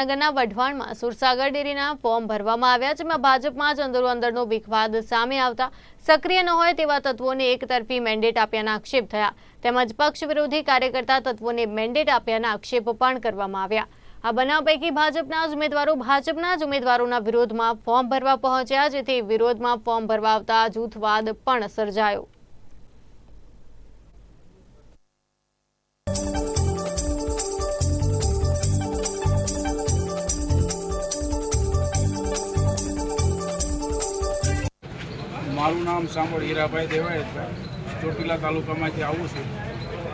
નગરના વઢવાણમાં સુરસાગર ડેરીના ફોર્મ ભરવામાં આવ્યા જેમાં ભાજપમાં જ અંદરો અંદરનો વિખવાદ સામે આવતા સક્રિય ન હોય તેવા તત્વોને એકતરફી મેન્ડેટ આપ્યાના આક્ષેપ થયા. તેમજ પક્ષ વિરોધી કાર્યકર્તા તત્વોને મેન્ડેટ આપ્યાના આક્ષેપ પણ કરવામાં આવ્યા. આ બનાવ પૈકી ભાજપના જ ઉમેદવારો ભાજપના જ ઉમેદવારોના વિરોધમાં ફોર્મ ભરવા પહોંચ્યા, જેથી વિરોધમાં ફોર્મ ભરવા આવતા જૂથવાદ પણ સર્જાયો. મારું નામ સાંભળ હીરાભાઈ દેવાયતભાઈ ચોટીલા તાલુકામાંથી આવું છું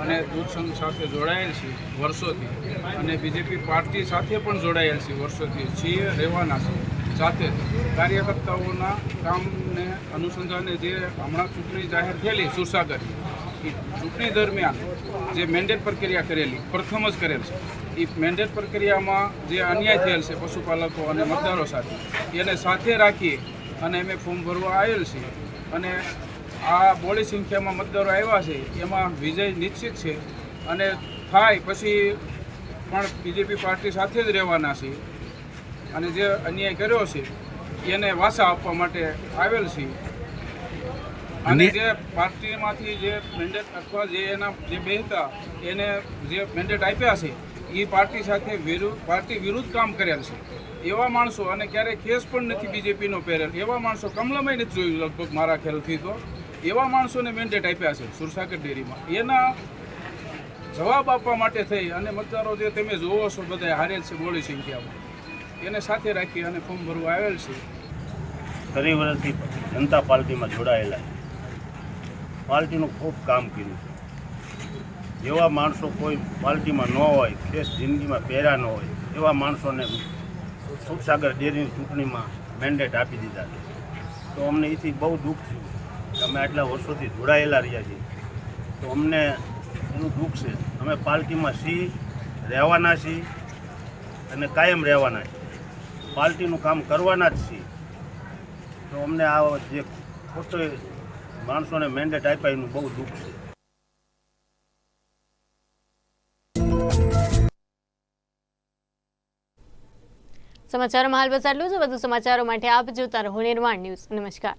અને દૂધ સંઘ સાથે જોડાયેલ છે વર્ષોથી અને બીજેપી પાર્ટી સાથે પણ જોડાયેલ છે વર્ષોથી. છીએ, રહેવાના છે સાથે કાર્યકર્તાઓના કામને અનુસંધાને જે હમણાં ચૂંટણી જાહેર થયેલી સુરસાગર ચૂંટણી દરમિયાન જે મેન્ડેટ પ્રક્રિયા કરેલી, પ્રથમ જ કરેલ છે. એ મેન્ડેટ પ્રક્રિયામાં જે અન્યાય થયેલ છે પશુપાલકો અને મતદારો સાથે, એને સાથે રાખી અને અમે ફોર્મ ભરવા આવેલ છીએ અને આ બોળી સંખ્યામાં મતદારો આવ્યા છે એમાં વિજય નિશ્ચિત છે. અને થાય પછી પણ બીજેપી પાર્ટી સાથે જ રહેવાના છે. અને જે અન્યાય કર્યો છે એને વાસા આપવા માટે આવેલ છે. અને જે પાર્ટીમાંથી જે મેન્ડેટ અથવા જે એના જે બેહતા એને જે મેન્ડેટ આપ્યા છે એ પાર્ટી સાથે વિરુદ્ધ પાર્ટી વિરુદ્ધ કામ કરેલ છે. એવા માણસો, અને ક્યારેય કેસ પણ નથી બીજેપીનો પહેરેલ. એવા માણસો કમલમય નથી જોયું લગભગ મારા ખ્યાલથી તો. એવા માણસોને મેન્ડેટ આપ્યા છે સુરસાગર ડેરીમાં. એના જવાબ આપવા માટે થઈ, અને મતદારો જે તમે જોવો છો બધા હારેલ છે બોડી સંખ્યામાં. એને સાથે રાખી અને ફોર્મ ભરવા આવેલ છે. ત્રણ વર્ષથી જનતા પાર્ટીમાં જોડાયેલા પાર્ટીનું ખૂબ કામ કર્યું છે. જેવા માણસો કોઈ પાર્ટીમાં ન હોય, ખેસ જિંદગીમાં પહેર્યા ન હોય, એવા માણસોને સુખસાગર ડેરીની ચૂંટણીમાં મેન્ડેટ આપી દીધા છે. તો અમને એથી બહુ દુઃખ થયું કે અમે આટલા વર્ષોથી જોડાયેલા રહ્યા છીએ. તો અમને એનું દુઃખ છે. અમે પાર્ટીમાં સી રહેવાના છીએ અને કાયમ રહેવાના છીએ. પાર્ટીનું કામ કરવાના જ છીએ. તો અમને આ જે ખોટો માણસોને મેન્ડેટ આપ્યા એનું બહુ દુઃખ છે. સમાચારોમાં હાલ બસ આટલું છે વધુ સમાચારો માટે આપ જોતા રહો નિર્માણ ન્યૂઝ. નમસ્કાર.